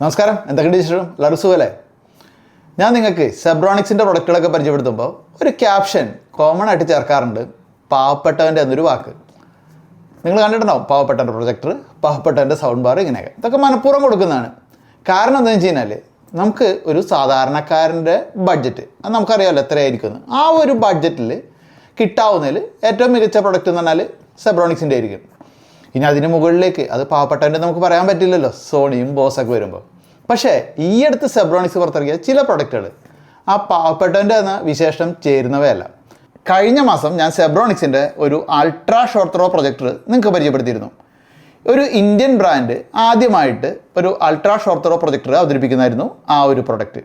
നമസ്കാരം. എന്തൊക്കെയുണ്ട് വിശേഷം? എല്ലാവരും ഞാൻ നിങ്ങൾക്ക് സെബ്രോണിക്സിന്റെ പ്രൊഡക്റ്റുകളൊക്കെ പരിചയപ്പെടുത്തുമ്പോൾ ഒരു ക്യാപ്ഷൻ കോമൺ ആയിട്ട് ചേർക്കാറുണ്ട്. പാവപ്പെട്ടവന്റെ എന്നൊരു വാക്ക്. നിങ്ങൾ കണ്ടിട്ടുണ്ടാവും പാവപ്പെട്ടവന്റെ പ്രൊജക്ടർ പാവപ്പെട്ടവന്റെ സൗണ്ട് ബാർ ഇങ്ങനെയൊക്കെ. ഇതൊക്കെ മനഃപൂർവം കൊടുക്കുന്നതാണ്. കാരണം എന്താണെന്ന് വെച്ച് കഴിഞ്ഞാൽ നമുക്ക് ഒരു സാധാരണക്കാരന്റെ ബഡ്ജറ്റ് അത് നമുക്കറിയാമല്ലോ എത്രയായിരിക്കും ആ ഒരു ബഡ്ജറ്റിൽ കിട്ടാവുന്നതിൽ ഏറ്റവും മികച്ച പ്രൊഡക്റ്റ് എന്ന് പറഞ്ഞാൽ സെബ്രോണിക്സിന്റെ ആയിരിക്കും. ഇനി അതിന് മുകളിലേക്ക് അത് പാവപ്പെട്ടവന്റെ നമുക്ക് പറയാൻ പറ്റില്ലല്ലോ. സോണിയും ബോസൊക്കെ വരുമ്പോൾ. പക്ഷേ ഈ അടുത്ത് സെബ്രോണിക്സ് പുറത്തിറക്കിയ ചില പ്രൊഡക്റ്റുകൾ ആ പാവപ്പെട്ടവന്റെ എന്ന വിശേഷം ചേരുന്നവയല്ല. കഴിഞ്ഞ മാസം ഞാൻ സെബ്രോണിക്സിന്റെ ഒരു അൾട്രാ ഷോർട്ട് ത്രോ പ്രൊജക്ടർ നിങ്ങൾക്ക് പരിചയപ്പെടുത്തിയിരുന്നു. ഒരു ഇന്ത്യൻ ബ്രാൻഡ് ആദ്യമായിട്ട് ഒരു അൾട്രാ ഷോർട്ട് ത്രോ പ്രൊജക്ടർ അവതരിപ്പിക്കുന്നതായിരുന്നു ആ ഒരു പ്രൊഡക്റ്റ്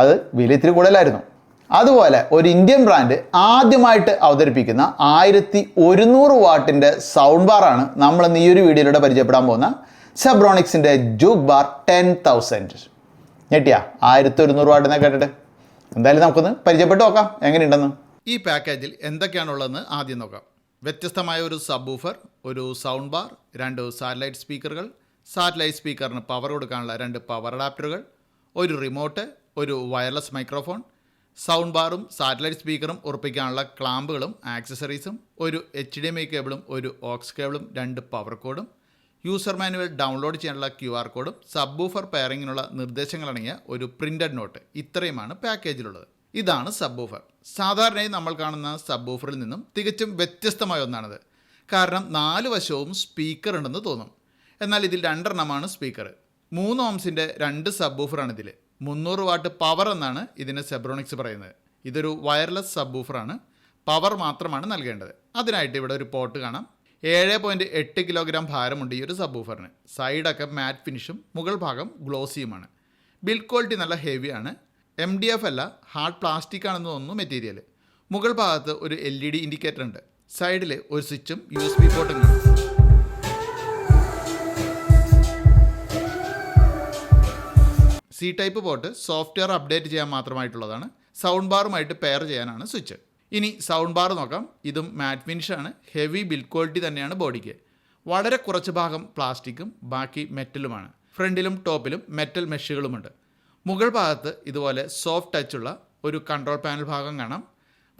അത് വില ഇത്തിരി കൂടുതലായിരുന്നു. അതുപോലെ ഒരു ഇന്ത്യൻ ബ്രാൻഡ് ആദ്യമായിട്ട് അവതരിപ്പിക്കുന്ന ആയിരത്തി ഒരുന്നൂറ് വാട്ടിന്റെ സൗണ്ട് ബാറാണ് നമ്മൾ ഇന്ന് ഈ ഒരു വീഡിയോയിലൂടെ പരിചയപ്പെടാൻ പോകുന്ന സെബ്രോണിക്സിന്റെ ജൂക്ക് ബാർ ടെൻ തൗസൻഡ് ഞെട്ടിയാ? ആയിരത്തി ഒരുന്നൂറ് വാട്ടിനെ കേട്ടിട്ട്? എന്തായാലും നമുക്കൊന്ന് പരിചയപ്പെട്ട് നോക്കാം. എങ്ങനെയുണ്ടെന്ന്? ഈ പാക്കേജിൽ എന്തൊക്കെയാണുള്ളതെന്ന് ആദ്യം നോക്കാം. വ്യത്യസ്തമായ ഒരു സബ് ഊഫർ ഒരു സൗണ്ട് ബാർ രണ്ട് സാറ്റലൈറ്റ് സ്പീക്കറുകൾ സാറ്റലൈറ്റ് സ്പീക്കറിന് പവർ കൊടുക്കാനുള്ള രണ്ട് പവർ അഡാപ്റ്ററുകൾ ഒരു റിമോട്ട് ഒരു വയർലെസ് മൈക്രോഫോൺ സൗണ്ട് ബാറും സാറ്റലൈറ്റ് സ്പീക്കറും ഉറപ്പിക്കാനുള്ള ക്ലാമ്പുകളും ആക്സസറീസും ഒരു എച്ച് ഡി എം ഐ കേബിളും ഒരു ഓക്സ് കേബിളും രണ്ട് പവർ കോഡും യൂസർ മാനുവൽ ഡൗൺലോഡ് ചെയ്യാനുള്ള ക്യു ആർ കോഡും സബ്ബൂഫർ പെയറിങ്ങിനുള്ള നിർദ്ദേശങ്ങളടങ്ങിയ ഒരു പ്രിന്റഡ് നോട്ട് ഇത്രയുമാണ് പാക്കേജിലുള്ളത്. ഇതാണ് സബ്ബൂഫർ. സാധാരണയായി നമ്മൾ കാണുന്ന സബ്ബൂഫറിൽ നിന്നും തികച്ചും വ്യത്യസ്തമായ ഒന്നാണിത്. കാരണം നാല് വശവും സ്പീക്കർ ഉണ്ടെന്ന് തോന്നും. എന്നാൽ ഇതിൽ രണ്ടെണ്ണമാണ് സ്പീക്കർ മൂന്ന് ഓംസിന്റെ രണ്ട് സബ് ഊഫറാണ് ഇതിൽ മുന്നൂറ് വാട്ട് പവർ എന്നാണ് ഇതിന് സെബ്രോണിക്സ് പറയുന്നത്. ഇതൊരു വയർലെസ് സബ് ഊഫറാണ് പവർ മാത്രമാണ് നൽകേണ്ടത്. അതിനായിട്ട് ഇവിടെ ഒരു പോട്ട് കാണാം. ഏഴ് പോയിന്റ് എട്ട് കിലോഗ്രാം ഭാരമുണ്ട് ഈ ഒരു സബ് ഊഫറിന് സൈഡൊക്കെ മാറ്റ് ഫിനിഷും മുകൾ ഭാഗം ഗ്ലോസിയുമാണ്. ബിൽഡ് ക്വാളിറ്റി നല്ല ഹെവിയാണ്. എം ഡി എഫ് അല്ല ഹാർഡ് പ്ലാസ്റ്റിക് ആണെന്ന് തോന്നുന്നു മെറ്റീരിയൽ. മുകൾ ഭാഗത്ത് ഒരു എൽ ഇ ഡി ഇൻഡിക്കേറ്റർ ഉണ്ട്. സൈഡിൽ ഒരു സ്വിച്ചും യു എസ് ബി പോർട്ടും കാണും. C type port software update ചെയ്യാൻ മാത്രമായിട്ടുള്ളതാണ്. സൗണ്ട് ബാറുമായിട്ട് പെയർ ചെയ്യാനാണ് സ്വിച്ച് ഇനി സൗണ്ട് ബാർ നോക്കാം. ഇതും മാറ്റ് ഫിനിഷാണ് ഹെവി ബിൽഡ് ക്വാളിറ്റി തന്നെയാണ് ബോഡിക്ക്. വളരെ കുറച്ച് ഭാഗം പ്ലാസ്റ്റിക്കും ബാക്കി മെറ്റലുമാണ്. ഫ്രണ്ടിലും ടോപ്പിലും മെറ്റൽ മെഷുകളുമുണ്ട് മുകൾ ഭാഗത്ത് ഇതുപോലെ സോഫ്റ്റ് ടച്ചുള്ള ഒരു കൺട്രോൾ പാനൽ ഭാഗം കാണാം.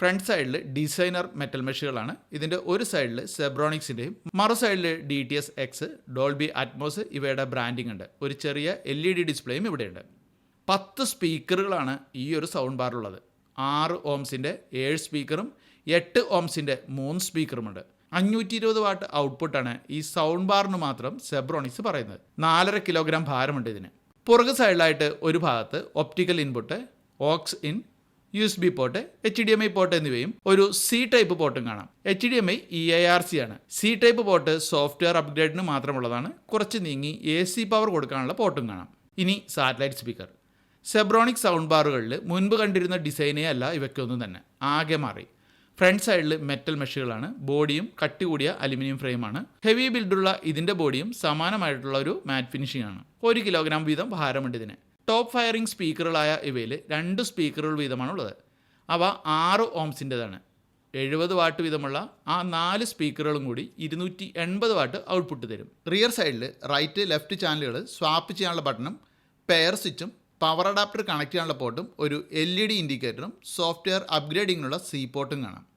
ഫ്രണ്ട് സൈഡിൽ ഡിസൈനർ മെറ്റൽ മെഷുകളാണ് ഇതിന്റെ ഒരു സൈഡിൽ സെബ്രോണിക്സിന്റെയും മറു സൈഡിൽ D T S X Dolby Atmos ഇവയുടെ ബ്രാൻഡിംഗ് ഉണ്ട്. ഒരു ചെറിയ എൽ ഇ ഡി ഡിസ്പ്ലേയും ഇവിടെയുണ്ട്. പത്ത് സ്പീക്കറുകളാണ് ഈ ഒരു സൗണ്ട് ബാറിലുള്ളത് ആറ് ഓംസിന്റെ ഏഴ് സ്പീക്കറും എട്ട് ഓംസിന്റെ മൂന്ന് സ്പീക്കറുമുണ്ട് അഞ്ഞൂറ്റി ഇരുപത് വാട്ട് ഔട്ട്പുട്ടാണ് ഈ സൗണ്ട് ബാറിന് മാത്രം സെബ്രോണിക്സ് പറയുന്നത്. നാലര കിലോഗ്രാം ഭാരമുണ്ട് ഇതിന്. പുറകു സൈഡിലായിട്ട് ഒരു ഭാഗത്ത് optical input aux in U S B port H D M I port എന്നിവയും ഒരു സി ടൈപ്പ് പോർട്ടും കാണാം. H D M I E I R C ആണ്. സി ടൈപ്പ് പോർട്ട് സോഫ്റ്റ്വെയർ അപ്ഗ്രേഡിന് മാത്രമുള്ളതാണ്. കുറച്ച് നീങ്ങി എ സി പവർ കൊടുക്കാനുള്ള പോർട്ടും കാണാം. ഇനി സാറ്റലൈറ്റ് സ്പീക്കർ. സെബ്രോണിക് സൗണ്ട് ബാറുകളിൽ മുൻപ് കണ്ടിരുന്ന ഡിസൈനേ അല്ല ഇവയ്ക്കൊന്നും തന്നെ. ആകെ മാറി. ഫ്രണ്ട് സൈഡിൽ മെറ്റൽ മെഷുകളാണ് ബോഡിയും കട്ടി കൂടിയ അലുമിനിയം ഫ്രെയിമാണ് ഹെവി ബിൽഡുള്ള ഇതിന്റെ ബോഡിയും സമാനമായിട്ടുള്ള ഒരു മാറ്റ് ഫിനിഷിംഗ് ആണ്. ഒരു കിലോഗ്രാം വീതം ഭാരമുണ്ട് ഇതിന്. ടോപ്പ് ഫയറിംഗ് സ്പീക്കറുകളായ ഇവയിൽ രണ്ട് സ്പീക്കറുകൾ വീതമാണുള്ളത്. അവ ആറ് ഓംസിന്റെതാണ്. എഴുപത് വാട്ട് വീതമുള്ള ആ നാല് സ്പീക്കറുകളും കൂടി ഇരുന്നൂറ്റി എൺപത് വാട്ട് ഔട്ട്പുട്ട് തരും. റിയർ സൈഡിൽ റൈറ്റ് ലെഫ്റ്റ് ചാനലുകൾ സ്വാപ്പ് ചെയ്യാനുള്ള ബട്ടണും പെയർ സ്വിച്ചും പവർ അഡാപ്റ്റർ കണക്ട് ചെയ്യാനുള്ള പോർട്ടും ഒരു എൽ ഇ ഡി ഇൻഡിക്കേറ്ററും സോഫ്റ്റ്വെയർ അപ്ഗ്രേഡിങ്ങിനുള്ള സി പോർട്ടും കാണാം.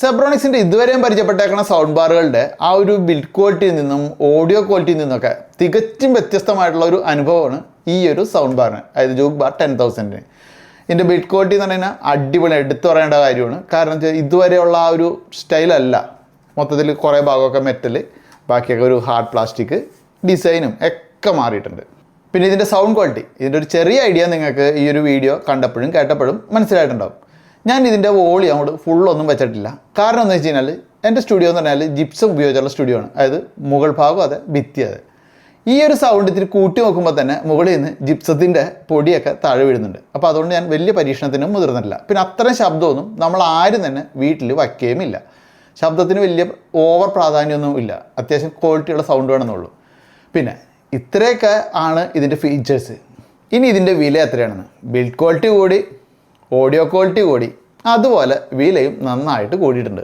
സെബ്രോണിക്സിന്റെ ഇതുവരെയും പരിചയപ്പെട്ടേക്കുന്ന സൗണ്ട് ബാറുകളുടെ ആ ഒരു ബിൽഡ് ക്വാളിറ്റിയിൽ നിന്നും ഓഡിയോ ക്വാളിറ്റിയിൽ നിന്നൊക്കെ തികച്ചും വ്യത്യസ്തമായിട്ടുള്ള ഒരു അനുഭവമാണ് ഈ ഒരു സൗണ്ട് ബാറിന് അതായത് ജൂക്ക് ബാർ ടെൻ തൗസൻഡിന്. ഇതിന്റെ ബിൽഡ് ക്വാളിറ്റി എന്ന് പറഞ്ഞു കഴിഞ്ഞാൽ അടിപൊളി എടുത്തു പറയേണ്ട കാര്യമാണ്. കാരണം വെച്ചാൽ ഇതുവരെയുള്ള ആ ഒരു സ്റ്റൈലല്ല മൊത്തത്തിൽ കുറേ ഭാഗമൊക്കെ മെറ്റൽ ബാക്കിയൊക്കെ ഒരു ഹാർഡ് പ്ലാസ്റ്റിക് ഡിസൈനും ഒക്കെ മാറിയിട്ടുണ്ട്. പിന്നെ ഇതിന്റെ സൗണ്ട് ക്വാളിറ്റി ഇതിന്റെ ഒരു ചെറിയ ഐഡിയ നിങ്ങൾക്ക് ഈ ഒരു വീഡിയോ കണ്ടപ്പോഴും കേട്ടപ്പോഴും മനസ്സിലായിട്ടുണ്ടാവും. ഞാൻ ഇതിന്റെ വോളി അങ്ങോട്ട് ഫുള്ളൊന്നും വെച്ചിട്ടില്ല. കാരണം എന്താ വെച്ച് കഴിഞ്ഞാൽ എന്റെ സ്റ്റുഡിയോ എന്ന് പറഞ്ഞാൽ ജിപ്സം ഉപയോഗിച്ചുള്ള സ്റ്റുഡിയോ ആണ്. അതായത് മുകൾ ഭാഗം അതെ ഭിത്തി അതെ. ഈ ഒരു സൗണ്ട് ഇത്തിരി കൂട്ടി നോക്കുമ്പോൾ തന്നെ മുകളിൽ നിന്ന് ജിപ്സത്തിന്റെ പൊടിയൊക്കെ താഴെ വീഴുന്നുണ്ട്. അപ്പോൾ അതുകൊണ്ട് ഞാൻ വലിയ പരീക്ഷണത്തിനും മുതിർന്നില്ല പിന്നെ അത്രയും ശബ്ദമൊന്നും നമ്മൾ ആരും തന്നെ വീട്ടിൽ വയ്ക്കുകയുമില്ല ശബ്ദത്തിന് വലിയ ഓവർ പ്രാധാന്യമൊന്നും ഇല്ല. അത്യാവശ്യം ക്വാളിറ്റിയുള്ള സൗണ്ട് വേണമെന്നുള്ളൂ. പിന്നെ ഇത്രയൊക്കെ ആണ് ഇതിന്റെ ഫീച്ചേഴ്സ് ഇനി ഇതിന്റെ വില എത്രയാണെന്ന്? ബിൽഡ് ക്വാളിറ്റി കൂടി ഓഡിയോ ക്വാളിറ്റി കൂടി. അതുപോലെ വിലയും നന്നായിട്ട് കൂടിയിട്ടുണ്ട്.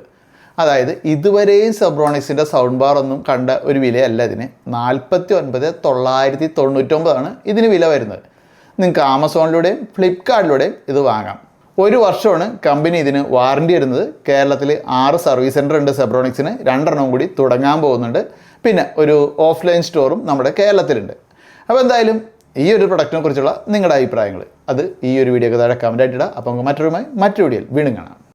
അതായത് ഇതുവരെയും സെബ്രോണിക്സിന്റെ സൗണ്ട് ബാർ ഒന്നും കണ്ട ഒരു വിലയല്ല ഇതിന്. നാൽപ്പത്തി ഒൻപത് തൊള്ളായിരത്തി തൊണ്ണൂറ്റൊമ്പതാണ് ഇതിന് വില വരുന്നത്. നിങ്ങൾക്ക് ആമസോണിലൂടെയും ഫ്ലിപ്കാർട്ടിലൂടെയും ഇത് വാങ്ങാം. ഒരു വർഷമാണ് കമ്പനി ഇതിന് വാറണ്ടി ഇടുന്നത്. കേരളത്തിൽ ആറ് സർവീസ് സെന്റർ ഉണ്ട് സെബ്രോണിക്സിന് രണ്ടെണ്ണം കൂടി തുടങ്ങാൻ പോകുന്നുണ്ട്. പിന്നെ ഒരു ഓഫ്ലൈൻ സ്റ്റോറും നമ്മുടെ കേരളത്തിലുണ്ട്. അപ്പോൾ എന്തായാലും ഈ ഒരു പ്രൊഡക്റ്റിനെ കുറിച്ചുള്ള നിങ്ങളുടെ അഭിപ്രായങ്ങൾ. അത് ഈ ഒരു വീഡിയോക്ക് താഴെ കമന്റ് ആയിട്ടിടാം അപ്പോൾ നമുക്ക് മറ്റൊരുമായി മറ്റൊരു വീഡിയോയിൽ വീണ്ടും കാണാം.